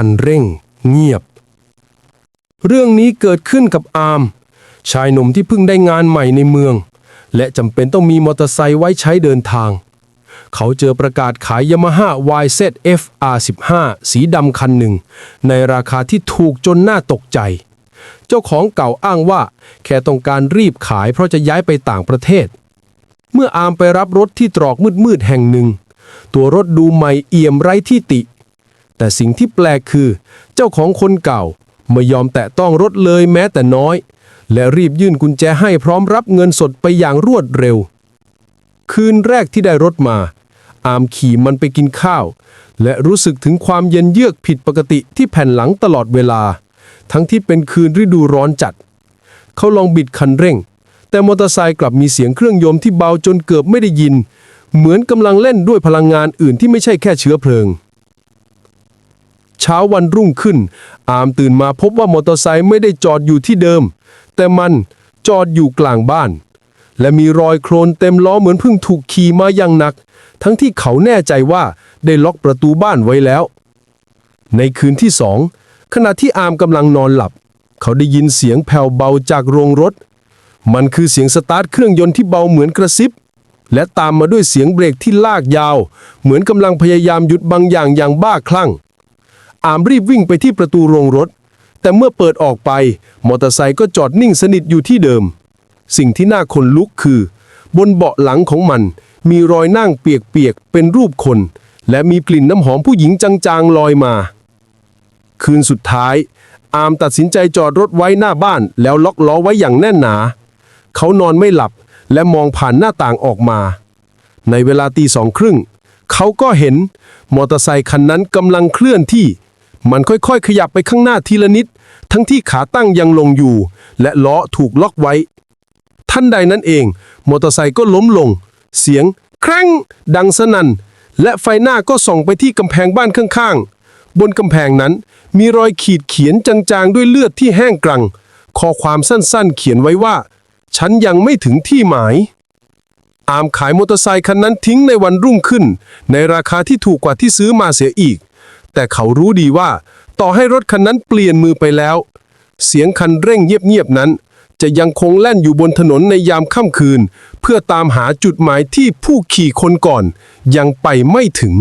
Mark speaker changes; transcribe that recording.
Speaker 1: คันเร่ง เงียบ เรื่องนี้เกิดขึ้นกับอาร์มชายหนุ่มที่เพิ่งได้งานใหม่ในเมือง และจำเป็นต้องมีมอเตอร์ไซค์ไว้ใช้เดินทาง เขาเจอประกาศขาย Yamaha YZF R15 สีดำคันหนึ่ง ในราคาที่ถูกจนน่าตกใจ เจ้าของเก่าอ้างว่า แค่ต้องการรีบขายเพราะจะย้ายไปต่างประเทศ เมื่ออาร์มไปรับรถที่ตรอกมืดๆแห่งหนึ่ง ตัวรถดูใหม่เอี่ยมไร้ที่ติ แต่สิ่งที่แปลกคือ เจ้าของคนเก่าไม่ยอมแตะต้องรถเลยแม้แต่น้อย และรีบยื่นกุญแจให้พร้อมรับเงินสดไปอย่างรวดเร็ว คืนแรกที่ได้รถมา อามขี่มันไปกินข้าว และรู้สึกถึงความเย็นเยือกผิดปกติที่แผ่นหลังตลอดเวลา ทั้งที่เป็นคืนฤดูร้อนจัด เขาลองบิดคันเร่ง แต่มอเตอร์ไซค์กลับมีเสียงเครื่องยนต์ที่เบาจนเกือบไม่ได้ยิน เหมือนกำลังเล่นด้วยพลังงานอื่นที่ไม่ใช่แค่เชื้อเพลิง เช้าวันรุ่งขึ้น อามตื่นมาพบว่ามอเตอร์ไซค์ไม่ได้จอดอยู่ที่เดิม แต่มันจอดอยู่กลางบ้าน และมีรอยโครนเต็มล้อเหมือนเพิ่งถูกขี่มาอย่างหนัก ทั้งที่เขาแน่ใจว่าได้ล็อกประตูบ้านไว้แล้ว ในคืนที่สองขณะที่อามกำลังนอนหลับ เขาได้ยินเสียงแผ่วเบาจากโรงรถ มันคือเสียงสตาร์ทเครื่องยนต์ที่เบาเหมือนกระซิบ และตามมาด้วยเสียงเบรกที่ลากยาว เหมือนกำลังพยายามหยุดบางอย่างอย่างบ้าคลั่ง อามรีบวิ่งไปที่ประตูโรงรถ แต่เมื่อเปิดออกไป มอเตอร์ไซค์ก็จอดนิ่งสนิทอยู่ที่เดิม สิ่งที่น่าขนลุกคือ บนเบาะหลังของมัน มีรอยนั่งเปียกๆเป็นรูปคน และมีกลิ่นน้ำหอมผู้หญิงจางๆลอยมา คืนสุดท้าย อามตัดสินใจจอดรถไว้หน้าบ้าน แล้วล็อกล้อไว้อย่างแน่นหนา เขานอนไม่หลับและมองผ่านหน้าต่างออกมา ในเวลาตีสองครึ่งเขาก็เห็นมอเตอร์ไซคันนั้นกำลังเคลื่อนที่ มันค่อยๆ ขยับไปข้างหน้าทีละนิด ทั้งที่ขาตั้งยังลงอยู่ และล้อถูกล็อกไว้ ท่านใดนั้นเอง มอเตอร์ไซค์ก็ล้มลง เสียง ครั้ง ดังสนั่น และไฟหน้าก็ส่องไปที่กำแพงบ้านข้างๆ บนกำแพงนั้นมีรอยขีดเขียนจางๆ ด้วยเลือดที่แห้งกรัง ข้อความสั้นๆ เขียนไว้ว่า ฉันยังไม่ถึงที่หมาย อามขายมอเตอร์ไซค์คันนั้นทิ้งในวันรุ่งขึ้น ในราคาที่ถูกกว่าที่ซื้อมาเสียอีก แต่เขารู้ดีว่า ต่อให้รถคันนั้นเปลี่ยนมือไปแล้ว เสียงคันเร่งเงียบๆนั้น จะยังคงแล่นอยู่บนถนนในยามค่ำคืน เพื่อตามหาจุดหมายที่ผู้ขี่คนก่อน ยังไปไม่ถึง